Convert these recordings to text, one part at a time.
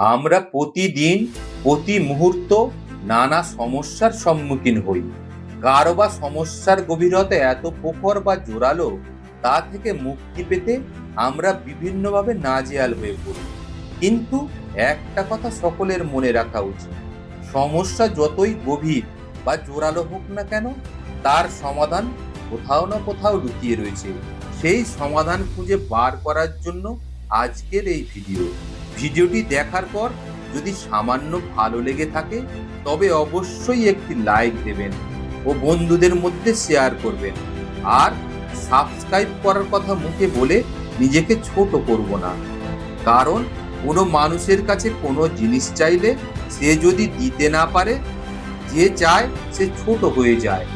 আমরা প্রতিদিন, প্রতি মুহূর্ত নানা সমস্যার সম্মুখীন হই। কারও বা সমস্যার গভীরতা এত প্রখর বা জোরালো, তা থেকে মুক্তি পেতে আমরা বিভিন্নভাবে নাজেয়াল হয়ে পড়ি। কিন্তু একটা কথা সকলের মনে রাখা উচিত, সমস্যা যতই গভীর বা জোরালো হোক না কেন, তার সমাধান কোথাও না কোথাও লুকিয়ে রয়েছে। সেই সমাধান খুঁজে বার করার জন্য আজকের এই ভিডিও। ভিডিওটি দেখার পর যদি সামান্য ভালো লেগে থাকে, তবে অবশ্যই একটি লাইক দেবেন ও বন্ধুদের মধ্যে শেয়ার করবেন। আর সাবস্ক্রাইব করার কথা মুখে বলে নিজেকে ছোট করব না। কারণ কোনো মানুষের কাছে কোনো জিনিস চাইলে সে যদি দিতে না পারে, যে চায় সে ছোট হয়ে যায়।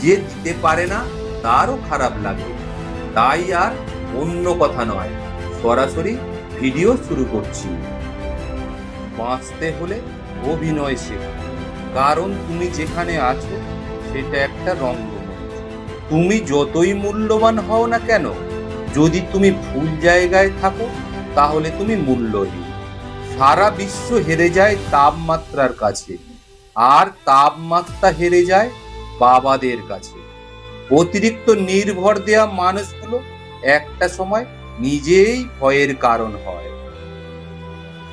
যে দিতে পারে না, তারও খারাপ লাগে। তাই আর অন্য কথা নয়। সরাসরি ভিডিও শুরু করছি। বাঁচতে হলে অভিনয় শেখা। কারণ তুমি যেখানে আছো, সেটা একটা রঙ্গমঞ্চ তুমি যতই মূল্যবান হও না কেন, যদি তুমি ভুল জায়গায় থাকো, তাহলে তুমি মূল্যহীন। সারা বিশ্ব হেরে যায় তাপমাত্রার কাছে। আর তাপমাত্রা হেরে যায় বাবাদের কাছে। অতিরিক্ত নির্ভর দেয়া মানুষগুলো একটা সময় নিজেই ভয়ের কারণ হয়।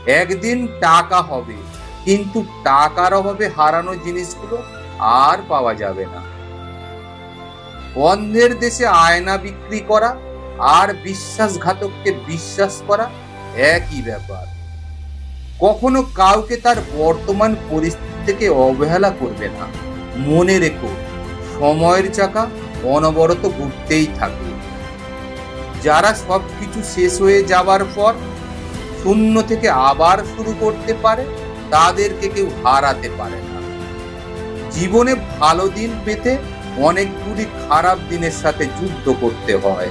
একদিন টাকা হবে, কিন্তু টাকার অভাবে হারানো জিনিসগুলো আর পাওয়া যাবে না। অন্ধের দেশে আয়না বিক্রি করা আর বিশ্বাসঘাতককে বিশ্বাস করা একই ব্যাপার। কখনো কাউকে তার বর্তমান পরিস্থিতি থেকে অবহেলা করবে না। মনে রেখো, সময়ের চাকা অনবরত ঘুরতেই থাকে। যারা সব কিছু শেষ হয়ে যাবার পর শূন্য থেকে আবার শুরু করতে পারে, তাদেরকে কেউ হারাতে পারে না। জীবনে ভালো দিন পেতে অনেকগুলি খারাপ দিনের সাথে যুদ্ধ করতে হয়।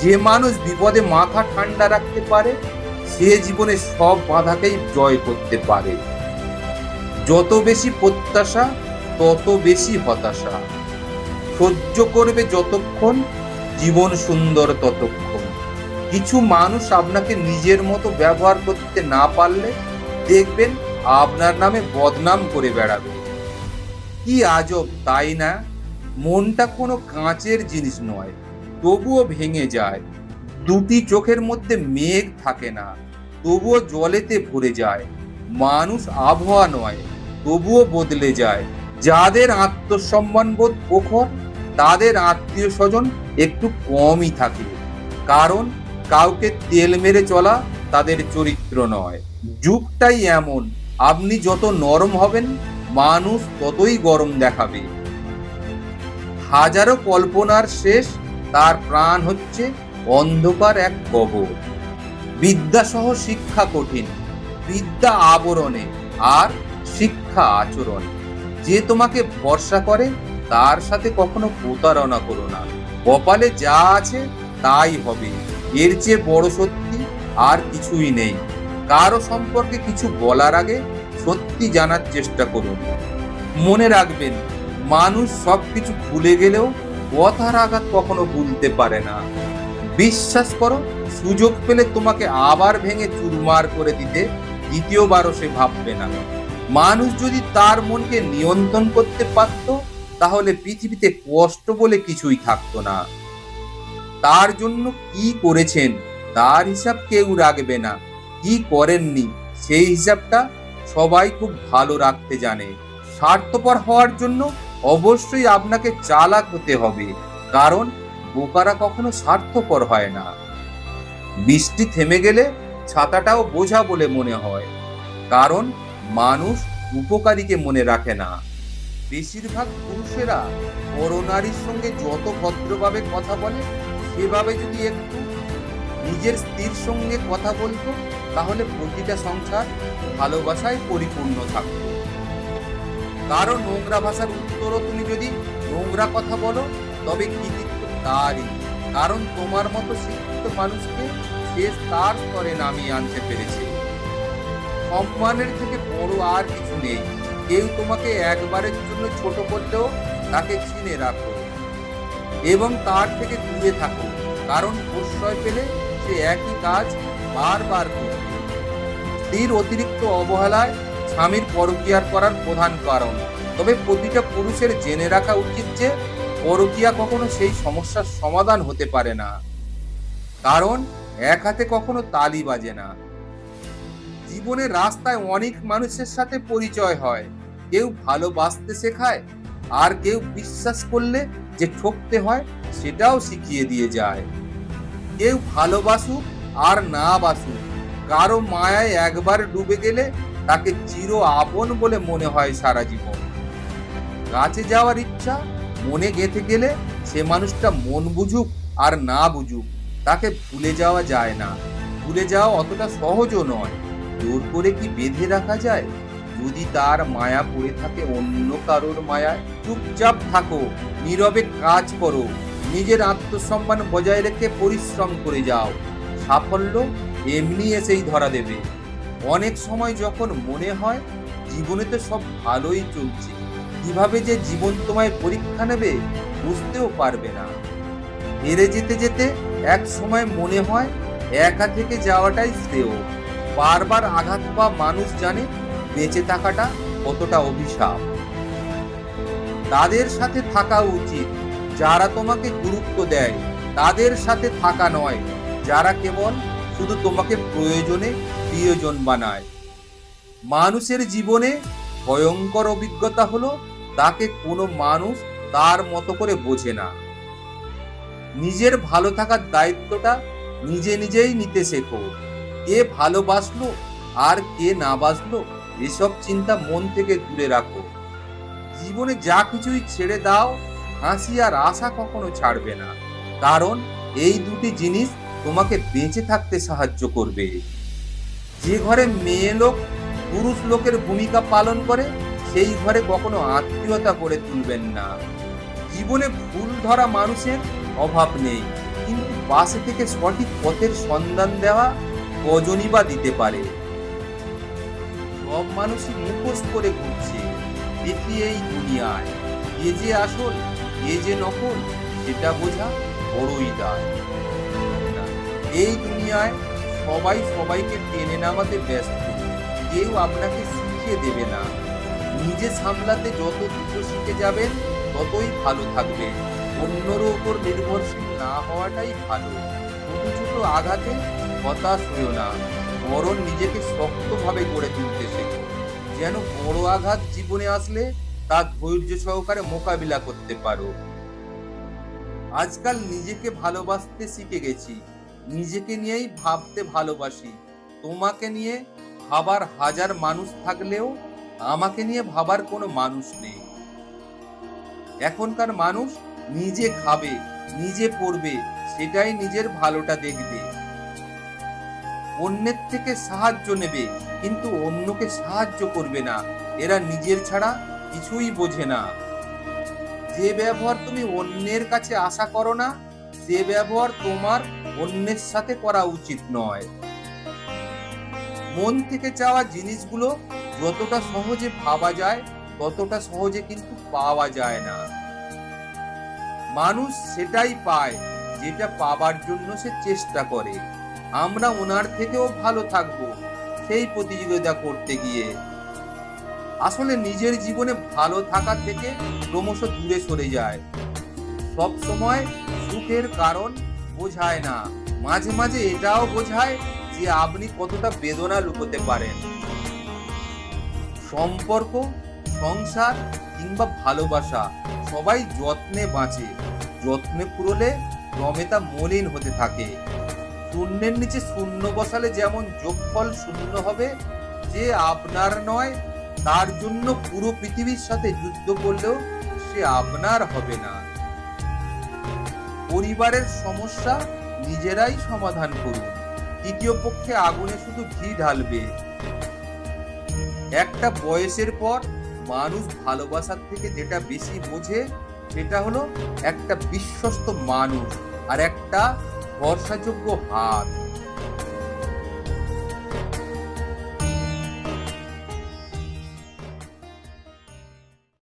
যে মানুষ বিপদে মাথা ঠান্ডা রাখতে পারে, সে জীবনে সব বাধাকেই জয় করতে পারে। যত বেশি প্রত্যাশা, তত বেশি হতাশা। সহ্য করবে যতক্ষণ জীবন সুন্দর ততক্ষণ। কিছু মানুষ আপনাকে নিজের মতো ব্যবহার করতে না পারলে দেখবেন আপনার নামে বদনাম করে বেড়াবে। কি আজব, তাই না? মনটা কোনো কাঁচের জিনিস নয়, তবুও ভেঙে যায়। দুটি চোখের মধ্যে মেঘ থাকে না, তবুও জলেতে ভরে যায়। মানুষ আবহাওয়া নয়, তবুও বদলে যায়। যাদের আত্মসম্মানবোধ প্রখর তাদের আত্মীয় স্বজন একটু কমই থাকে। কারণ, কাউকে তেল মেরে চলা তাদের চরিত্র নয়। যুগটাই এমন, আপনি যত নরম হবেন, মানুষ ততই গরম দেখাবে। হাজারো কল্পনার শেষ, তার প্রাণ হচ্ছে অন্ধকার এক কবর। বিদ্যাসহ শিক্ষা কঠিন, বিদ্যা আবরণে, আর শিক্ষা আচরণে। যে তোমাকে ভরসা করে তার সাথে কখনো প্রতারণা করো না। কপালে যা আছে তাই হবে। এর চেয়ে বড় সত্যি আর কিছুই নেই। কারও সম্পর্কে কিছু বলার আগে সত্যি জানার চেষ্টা করুন। মনে রাখবেন, মানুষ সব কিছু ভুলে গেলেও কথার আঘাত কখনো ভুলতে পারে না। বিশ্বাস করো, সুযোগ পেলে তোমাকে আবার ভেঙে চুরমার করে দিতে দ্বিতীয়বারও সে ভাববে না। মানুষ যদি তার মনকে নিয়ন্ত্রণ করতে পারত তাহলে পৃথিবীতে কষ্ট বলে কিছুই থাকতো না। তার জন্য কি করেছেন, তার হিসাব কেউ রাখবে না। কি করেননি, সেই হিসাবটা সবাই খুব ভালো রাখতে জানে। স্বার্থপর হওয়ার জন্য অবশ্যই আপনাকে চালাক হতে হবে, কারণ বোকারা কখনো স্বার্থপর হয় না। বৃষ্টি থেমে গেলে ছাতাটাও বোঝা বলে মনে হয়, কারণ মানুষ উপকারীকে মনে রাখে না। বেশিরভাগ পুরুষেরা বড় নারীর সঙ্গে যত ভদ্রভাবে কথা বলে, সেভাবে যদি একটু নিজের স্ত্রীর সঙ্গে কথা বলতো, তাহলে প্রতিটা সংসার ভালোবাসায় পরিপূর্ণ থাকত। কারও নোংরা ভাষার উত্তরও তুমি যদি নোংরা কথা বলো, তবে কৃতিত্ব তারই। কারণ তোমার মতো শিক্ষিত মানুষকে সে তার স্তরে নামিয়ে আনতে পেরেছে। সম্মানের থেকে বড় আর কিছু নেই। কেউ তোমাকে একবারের জন্য ছোট করলেও তাকে চিনে রাখো এবং তার থেকে দূরে থাকো, কারণ প্রশ্রয় পেলে সে একই কাজ বারবার করবে। স্ত্রীর অতিরিক্ত অবহেলায় স্বামীর পরকীয়ার করার প্রধান কারণ। তবে প্রতিটা পুরুষের জেনে রাখা উচিত যে, পরকীয়া কখনো সেই সমস্যার সমাধান হতে পারে না। কারণ, এক হাতে কখনো তালি বাজে না। জীবনের রাস্তায় অনেক মানুষের সাথে পরিচয় হয়। কেউ ভালোবাসতে শেখায়, আর কেউ বিশ্বাস করলে যে ঠকতে হয় সেটাও শিখিয়ে দিয়ে যায়। কেউ ভালোবাসুক আর না বাসুক, কারও মায়ায় একবার ডুবে গেলে তাকে চির আপন বলে মনে হয় সারা জীবন। কাছে যাওয়ার ইচ্ছা, মনে গেঁথে গেলে সে মানুষটা মন বুঝুক আর না বুঝুক, তাকে ভুলে যাওয়া যায় না। ভুলে যাওয়া অতটা সহজও নয়। জোর করে কি বেঁধে রাখা যায়? যদি তার মায়া পড়ে থাকে অন্য কারোর মায়ায়, চুপচাপ থাকো, নীরবে কাজ করো, নিজের আত্মসম্মান বজায় রেখে পরিশ্রম করে যাও। সাফল্য এমনি এসেই ধরা দেবে। অনেক সময় যখন মনে হয়, জীবনে তো সব ভালোই চলছে, কীভাবে যে জীবন তোমায় পরীক্ষা নেবে বুঝতেও পারবে না। হেরে যেতে যেতে এক সময় মনে হয়, একা থেকে যাওয়াটাই শ্রেয়। বারবার আঘাত পাওয়া মানুষ জানে বেঁচে থাকাটা কতটা অভিশাপ? তাদের সাথে থাকা উচিত। যারা তোমাকে গুরুত্ব দেয়, তাদের সাথে থাকা নয়। যারা কেবল শুধু তোমাকে প্রয়োজনে প্রিয়জন বানায়। মানুষের জীবনে ভয়ঙ্কর অভিজ্ঞতা হলো, তাকে কোনো মানুষ তার মতো করে বোঝে না। নিজের ভালো থাকার দায়িত্বটা নিজে নিজেই নিতে শেখো। কে ভালোবাসলো আর কে না বাসলো এসব চিন্তা মন থেকে দূরে রাখো। জীবনে যা কিছুই ছেড়ে দাও, হাসি আর আশা কখনো ছাড়বে না। কারণ এই দুটি জিনিস তোমাকে বেঁচে থাকতে সাহায্য করবে। যে ঘরে মেয়ে লোক, পুরুষ লোকের ভূমিকা পালন করে, সেই ঘরে কখনো আত্মীয়তা করে তুলবেন না। জীবনে ভুল ধরা মানুষের অভাব নেই, কিন্তু পাশে থেকে সঠিক পথের সন্ধান দেওয়া কজনই বা দিতে পারে। সব মানুষই মুখোশ করে ঘুরছে। দেখি এই দুনিয়ায়। এ যে আসল, এ যে নকল, সেটা বোঝা বড়ই দায়। এই দুনিয়ায় সবাই সবাইকে টেনে নামাতে ব্যস্ত। কেউ আপনাকে শিখিয়ে দেবে না। নিজে সামলাতে যত দ্রুত শিখে যাবেন, ততই ভালো থাকবে। অন্যর উপর নির্ভরশীল না হওয়াটাই ভালো। ছোট ছোট আঘাতে হতাশ হয়েও না। বরং নিজেকে শক্তভাবে গড়ে তুলতে শেখো। যেন বড় আঘাত জীবনে আসলে তা ধৈর্য সহকারে মোকাবিলা করতে পারো। আজকাল নিজেকে ভালোবাসতে শিখে গেছি। নিজেকে নিয়েই ভাবতে ভালোবাসি। তোমাকে নিয়ে ভাবার হাজার মানুষ থাকলেও আমাকে নিয়ে ভাবার কোনো মানুষ নেই। এখনকার মানুষ নিজে খাবে, নিজে পড়বে, সেটাই নিজের ভালোটা দেখবে। অন্যের থেকে সাহায্য নেবে, কিন্তু অন্যকে সাহায্য করবে না। এরা নিজের ছাড়া কিছুই বোঝে না। যে ব্যবহার তুমি অন্যের কাছে আশা করো না, সে ব্যবহার তোমার অন্যের সাথে করা উচিত নয়। মন থেকে চাওয়া জিনিসগুলো যতটা সহজে ভাবা যায়, ততটা সহজে কিন্তু পাওয়া যায় না। মানুষ সেটাই পায়, যেটা পাবার জন্য সে চেষ্টা করে। আমরা ওনার থেকেও ভালো থাকব, সেই প্রতিযোগিতা করতে গিয়ে। আসলে নিজের জীবনে ভালো থাকা থেকে ক্রমশ দূরে সরে যায়। সব সময় সুখের কারণ বোঝায় না। মাঝে মাঝে এটাও বোঝায় যে আপনি কতটা বেদনা লুকোতে পারেন। সম্পর্ক, সংসার কিংবা ভালোবাসা সবাই যত্নে বাঁচে। যত্নে পুরোলে ক্রমে তা মলিন হতে থাকে। শূন্যের নিচে শূন্য বসালে যেমন যোগফল শূন্য হবে, যে আপনার নয়, তার জন্য পুরো পৃথিবীর সাথে যুদ্ধ করলেও সে আপনার হবে না। পরিবারের সমস্যা নিজেরাই সমাধান করুন। তৃতীয় পক্ষে আগুনে শুধু ঘি ঢালবে। একটা বয়সের পর মানুষ ভালোবাসার থেকে যেটা বেশি বোঝে, সেটা হলো একটা বিশ্বস্ত মানুষ আর একটা ভরসাযোগ্য হাত।